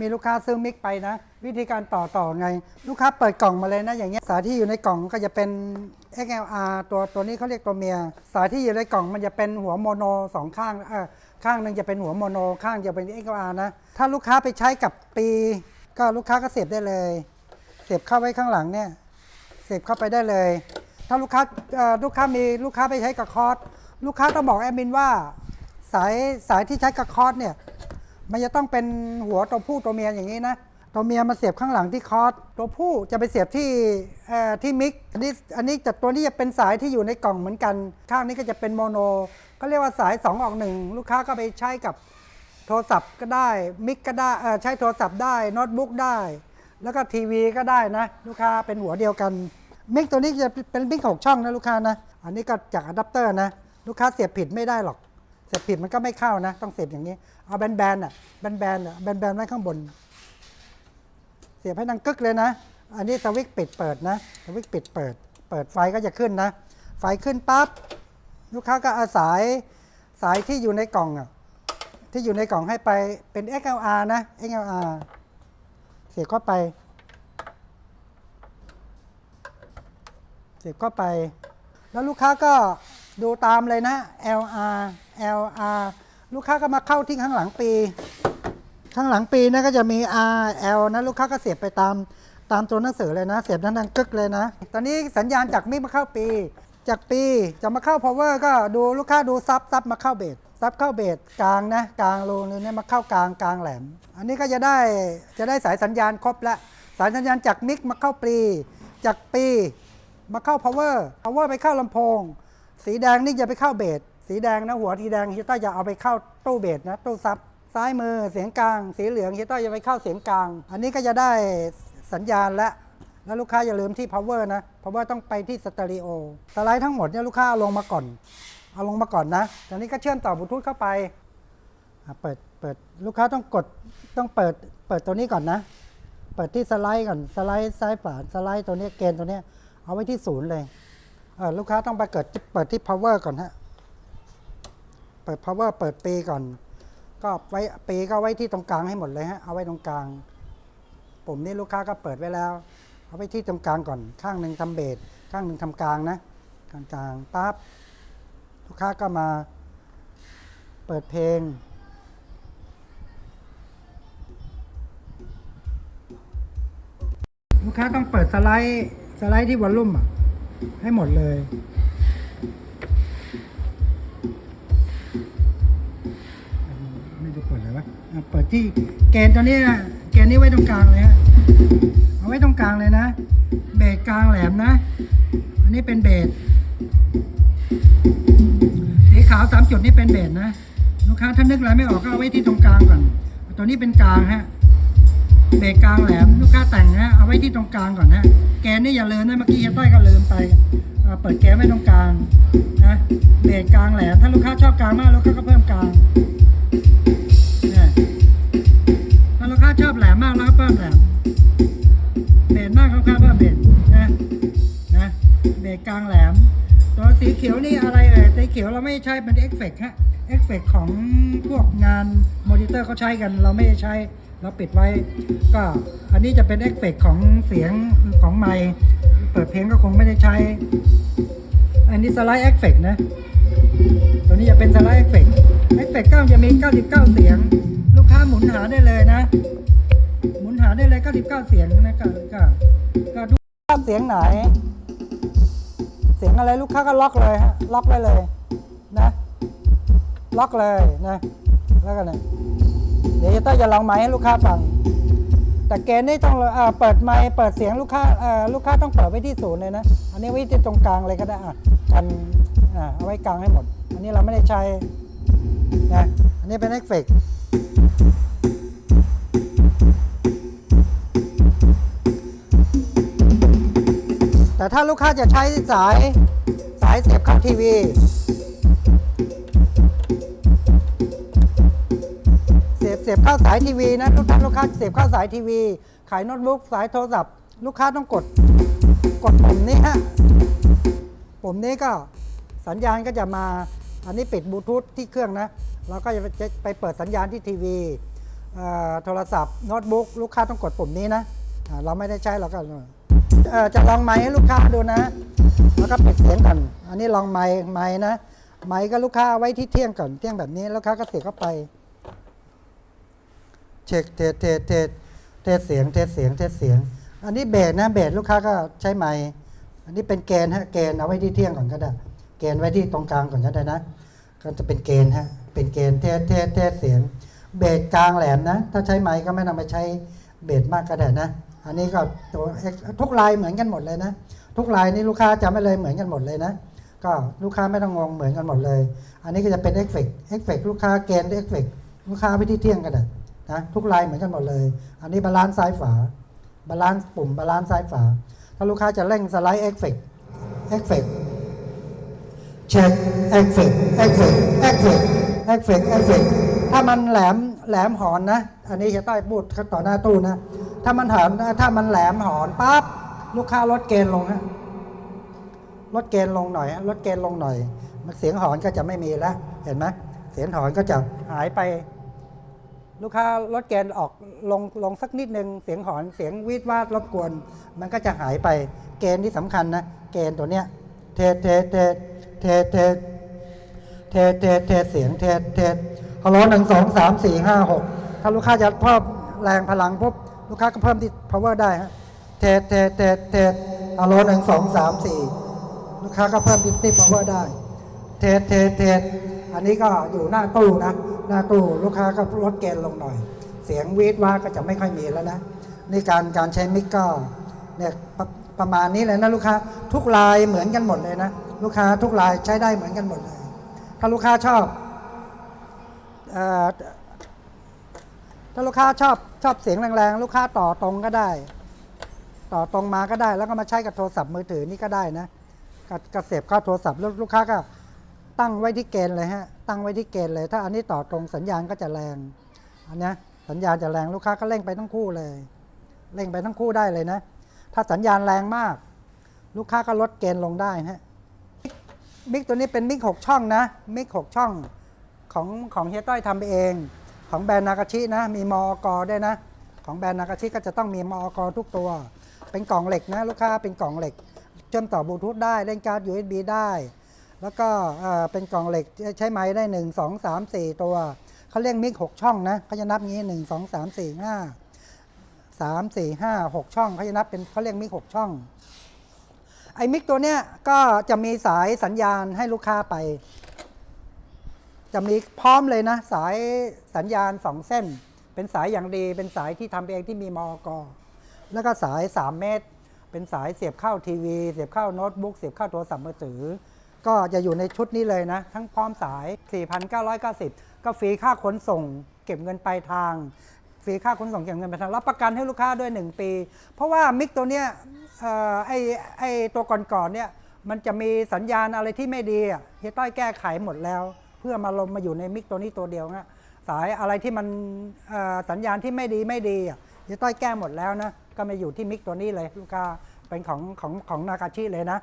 มีลูกค้าซื้อมิกไปนะ วิธีการต่อต่อไง ลูกค้าเปิดกล่องมาเลยนะอย่างเงี้ยสายที่อยู่ในกล่องก็จะเป็น XLR ตัวตัวนี้เขาเรียกตัวเมีย สายที่อยู่ในกล่องมันจะเป็นหัวโมโนสองข้างเออข้างหนึ่งจะเป็นหัวโมโนข้างจะเป็น XLR นะ ถ้าลูกค้าไปใช้กับปี ก็ลูกค้าก็เสียบได้เลย เสียบเข้าไว้ข้างหลังเนี่ยเสียบเข้าไปได้เลย ถ้าลูกค้าลูกค้ามีลูกค้าไปใช้กับคอร์สลูกค้าต้องบอกแอดมินว่า สายสายที่ใช้กับคอร์สเนี่ย มันจะต้องเป็นหัวตัวผู้ตัวเมียอย่างนี้นะ ตัวเมียมาเสียบข้างหลังที่คอสตัวผู้จะไปเสียบที่ที่มิกอันนี้อันนี้แต่ตัวนี้จะเป็นสายที่อยู่ในกล่องเหมือนกัน ข้างนี้ก็จะเป็นโมโน ก็เรียกว่าสาย 2 ออกหนึ่งลูกค้าก็ไปใช้กับโทรศัพท์ก็ได้มิกก็ได้ใช้โทรศัพท์ได้โน้ตบุ๊กได้ แล้วก็ทีวีก็ได้นะลูกค้าเป็นหัวเดียวกันมิกตัวนี้จะเป็นมิกหกช่องนะลูกค้านะ อันนี้ก็จากอะแดปเตอร์นะ ลูกค้าเสียบผิดไม่ได้หรอก เสียบผิดมันก็ไม่เข้านะ ต้องเสียบอย่างนี้ เอาแบนๆอะแบนๆอะแบนๆไว้ข้างบน เสียบให้ดังกึกเลยนะ อันนี้สวิตช์ปิดเปิดนะสวิตช์ปิดเปิด เปิดไฟก็จะขึ้นนะ ไฟขึ้นปั๊บลูกค้าก็อาศัยสายที่อยู่ในกล่องอะที่อยู่ในกล่องให้ไปเป็น XLR นะ XLR เสียบเข้าไป เสียบเข้าไป แล้วลูกค้าก็ ดูตามเลยนะ LR LR ลูกค้าก็มาเข้าที่ข้างหลังปี ข้างหลังปีนะก็จะมี R L นะลูกค้าก็เสียบไปตามตามตัวหนังสือเลยนะ เสียบนั้นดังกึกเลยนะ ตอนนี้สัญญาณจากมิกมาเข้าปี จากปีจะมาเข้า power ก็ดูลูกค้าดูซับซับมาเข้าเบสซับเข้าเบสกลางนะกลางรูนเนี่ยมาเข้ากลางกลางแหลม อันนี้ก็จะได้จะได้สายสัญญาณครบแล้วสายสัญญาณจากมิกมาเข้าปี จากปี มาเข้า power power ไปเข้าลำโพง สีแดงนี่จะไปเข้าเบสสีแดงนะหัวทีแดงฮิต้าจะเอาไปเข้าตู้เบสนะตู้ซับซ้ายมือเสียงกลาง สีเหลืองฮิต้าจะไปเข้าเสียงกลาง อันนี้ก็จะได้สัญญาณและแล้วลูกค้าอย่าลืมที่ power นะ power ต้องไปที่สเตอริโอสไลด์ทั้งหมดเนี่ยลูกค้าเอาลงมาก่อนเอาลงมาก่อนนะตอนนี้ก็เชื่อมต่อบลูทูธเข้าไปเปิดเปิดลูกค้าต้องกดต้องเปิดเปิดตัวนี้ก่อนนะ เปิดที่สไลด์ก่อนสไลด์ซ้ายฝาสไลด์ตัวนี้เกณฑ์ตัวนี้เอาไว้ที่ศูนย์เลย ลูกค้าต้องไปเกิดเปิดที่ power ก่อนฮะ เปิด power เปิดปีก่อน ก็ไว้ปีก็ไว้ที่ตรงกลางให้หมดเลยฮะ เอาไว้ตรงกลาง ปุ่มนี้ลูกค้าก็เปิดไว้แล้ว เอาไว้ที่ตรงกลางก่อน ข้างหนึ่งทำเบส ข้างหนึ่งทำกลางนะ กลางกลางปั๊บ ลูกค้าก็มา เปิดเพลงลูกค้าต้องเปิดสไลด์ สไลด์ที่วอลลุ่มอะ ให้หมดเลย ไม่ได้เปิดเลยวะอะเปิดที่เกณฑ์ตัวนี้นะเกณฑ์นี้ไว้ตรงกลางเลยฮะเอาไว้ตรงกลางเลยนะ เบสกลางแหลมนะ อันนี้เป็นเบสสีขาวสามจุดนี่เป็นเบสนะ ลูกค้าถ้านึกอะไรไม่ออกก็เอาไว้ที่ตรงกลางก่อน ตัวนี้เป็นกลางฮะ เบรกกลางแหลมลูกค้าแต่งนะเอาไว้ที่ตรงกลางก่อนนะแกนนี่อย่าลืมนะเมื่อกี้เฮียต้อยก็ลืมไปเปิดแกนไว้ตรงกลางนะเบรกกลางแหลมถ้าลูกค้าชอบกลางมากลูกค้าก็เพิ่มกลางนะถ้าลูกค้าชอบแหลมมากแล้วก็เพิ่มแหลมเบรกมากลูกค้าเพิ่มเบรกนะนะเบรกกลางแหลมตัวสีเขียวนี่อะไรเอ่ยสีเขียวเราไม่ใช้เป็นเอฟเฟกต์ฮะเอฟเฟกต์ของพวกงานมอนิเตอร์เขาใช้กันเราไม่ใช้ เราปิดไว้ ก็อันนี้จะเป็นเอฟเฟกต์ของเสียงของไมค์เปิดเพลงก็คงไม่ได้ใช้ อันนี้สไลด์เอฟเฟกต์นะ ตัวนี้จะเป็นสไลด์เอฟเฟกต์เอฟเฟกต์ก็จะมี 99 เสียง ลูกค้าหมุนหาได้เลยนะ หมุนหาได้เลย 99 เสียงนะก็ก็ก็ดูเสียงไหน เสียงอะไรลูกค้าก็ล็อกเลยฮะล็อกไว้เลยนะ ล็อกเลยนะ แล้วกันนะ ดี๋ยวจะต้องจะลองไมค์ให้ลูกค้าฟัง แต่เกณฑ์นี่ต้องเอ่อเปิดไมค์เปิดเสียงลูกค้าเอ่อลูกค้าต้องเปิดไว้ที่ศูนย์เลยนะ อันนี้ไว้ที่ตรงกลางเลยก็ได้อะกันอ่าเอาไว้กลางให้หมด อันนี้เราไม่ได้ใช้นะอันนี้เป็นเอฟเฟกต์แต่ถ้าลูกค้าจะใช้สายสายเสียบเข้าทีวี เสียบเข้าสายทีวีนะทุกท่านลูกค้าเสียบเข้าสายทีวี ขายโน้ตบุ๊กสายโทรศัพท์ ลูกค้าต้องกดกดปุ่มนี้ฮะปุ่มนี้ก็สัญญาณก็จะมาอันนี้ปิดบลูทูธที่เครื่องนะเราก็จะไปเปิดสัญญาณที่ทีวีโทรศัพท์โน้ตบุ๊กลูกค้าต้องกดปุ่มนี้นะเราไม่ได้ใช้เราก็จะลองไมค์ให้ลูกค้าดูนะ แล้วก็ปิดเสียงก่อนอันนี้ลองไมค์ไมค์นะไมค์ก็ลูกค้าเอาไว้ที่เที่ยงก่อนเที่ยงแบบนี้ลูกค้าก็เสียบเข้าไป เช็คเทสเทสเทสเทสเสียงเทสเสียงเทสเสียง อันนี้เบสนะเบสลูกค้าก็ใช้ไมค์อันนี้เป็นเกณฑ์ฮะเกณฑ์เอาไว้ที่เที่ยงก่อนก็ได้เกณฑ์ไว้ที่ตรงกลางก่อนก็ได้นะ ก็จะเป็นเกณฑ์ฮะเป็นเกณฑ์เทสเทสเทสเสียง เบสกลางแหลมนะ ถ้าใช้ไมค์ก็ไม่ต้องไปใช้เบสมากก็ได้นะ อันนี้ก็ตัวทุกลายเหมือนกันหมดเลยนะ ทุกลายนี่ลูกค้าจำไม่เลยเหมือนกันหมดเลยนะก็ลูกค้าไม่ต้องงงเหมือนกันหมดเลย อันนี้ก็จะเป็นเอฟเฟกต์เอฟเฟกต์ลูกค้าเกณฑ์เอฟเฟกต์ลูกค้าไปที่เที่ยงกันนะ นะทุกลายเหมือนกันหมดเลย อันนี้บาลานซ์ซ้ายฝาบาลานซ์ปุ่มบาลานซ์ซ้ายฝา ถ้าลูกค้าจะเร่งสไลด์เอฟเฟกเอฟเฟกเช็คเอฟเฟกเอฟเฟกเอฟเฟกเอฟเฟกเอฟเฟกถ้ามันแหลมแหลมหอนนะ อันนี้จะต้อยพูดต่อหน้าตู้นะ ถ้ามันหอนถ้ามันแหลมหอนปั๊บลูกค้าลดเกณฑ์ลงฮะลดเกณฑ์ลงหน่อยฮะลดเกณฑ์ลงหน่อย มันเสียงหอนก็จะไม่มีแล้ว เห็นไหมเสียงหอนก็จะหายไป ลูกค้าลดเกณฑ์ออกลงลงสักนิดนึง เสียงหอนเสียงวีดวาดรบกวน มันก็จะหายไปเกณฑ์ที่สำคัญนะ เกณฑ์ตัวเนี้ยเทสเทสเทสเทสเทสเทสเทสเทสเสียงเทสเทสฮัลโหลหนึ่งสองสามสี่ห้าหกถ้าลูกค้าจะเพิ่มแรงพลังปุ๊บลูกค้าก็เพิ่มที่ power ได้ฮะเทสเทสเทสเทสฮัลโหลหนึ่งสองสามสี่ลูกค้าก็เพิ่มดิสตี้พาวเวอร์ได้เทสเทสเทส อันนี้ก็อยู่หน้าตู้นะ หน้าตู้ลูกค้าก็ลดเกณฑ์ลงหน่อย เสียงวีดว่าก็จะไม่ค่อยมีแล้วนะนี่การการใช้มิกก็เนี่ยประประมาณนี้เลยนะลูกค้าทุกลายเหมือนกันหมดเลยนะ ลูกค้าทุกลายใช้ได้เหมือนกันหมดเลย ถ้าลูกค้าชอบอถ้าลูกค้าชอบชอบเสียงแรงๆ ลูกค้าต่อตรงก็ได้ ต่อตรงมาก็ได้ แล้วก็มาใช้กับโทรศัพท์มือถือนี่ก็ได้นะก็ก็เสียบเข้าโทรศัพท์ลูกค้าก็ ตั้งไว้ที่เกณฑ์เลยฮะ ตั้งไว้ที่เกณฑ์เลย ถ้าอันนี้ต่อตรงสัญญาณก็จะแรง อันนี้สัญญาณจะแรงลูกค้าก็เร่งไปทั้งคู่เลย เร่งไปทั้งคู่ได้เลยนะ ถ้าสัญญาณแรงมาก ลูกค้าก็ลดเกณฑ์ลงได้ฮะ มิกตัวนี้เป็นมิกหกช่องนะ มิกหกช่องของของเฮียต้อยทำเอง ของแบรนด์นากาชินะ มีมอกด้วยนะ ของแบรนด์นากาชิก็จะต้องมีมอกทุกตัว เป็นกล่องเหล็กนะลูกค้า เป็นกล่องเหล็ก เชื่อมต่อบลูทูธได้ เล่นการ์ด USB ได้ แล้วก็เป็นกล่องเหล็กใช้ไม้ได้ 1 2 3 4 ตัว เขาเรียกมิก6ช่องนะเขาจะนับงี้ 1 2 3 4 5 3 4 5 6 ช่องเขาจะนับเป็นเขาเรียกมิก6ช่อง ไอ้มิกตัวเนี้ยก็จะมีสายสัญญาณให้ลูกค้าไป จะมีพร้อมเลยนะ สายสัญญาณ 2 เส้น เป็นสายอย่างดี เป็นสายที่ทำเองที่มีมอกแล้วก็สาย 3 เมตร เป็นสายเสียบเข้าทีวี เสียบเข้าโน้ตบุ๊ก เสียบเข้าโทรศัพท์มือถือ ก็จะอยู่ในชุดนี้เลยนะ ทั้งพร้อมสาย 4,990 ก็ฟรีค่าขนส่ง เก็บเงินปลายทางฟรีค่าขนส่งเก็บเงินปลายทางรับประกันให้ลูกค้าด้วย 1 ปี เพราะว่ามิกตัวเนี้ยเอ่อไอไอตัวก่อนๆเนี่ยมันจะมีสัญญาณอะไรที่ไม่ดีเฮียต้อยแก้ไขหมดแล้ว เพื่อมาลงมาอยู่ในมิกตัวนี้ตัวเดียวนะสายอะไรที่มันสัญญาณที่ไม่ดีไม่ดีเฮียต้อยแก้หมดแล้วนะก็มาอยู่ที่มิกตัวนี้เลยลูกค้าเป็นของของของนากาชิเลยนะ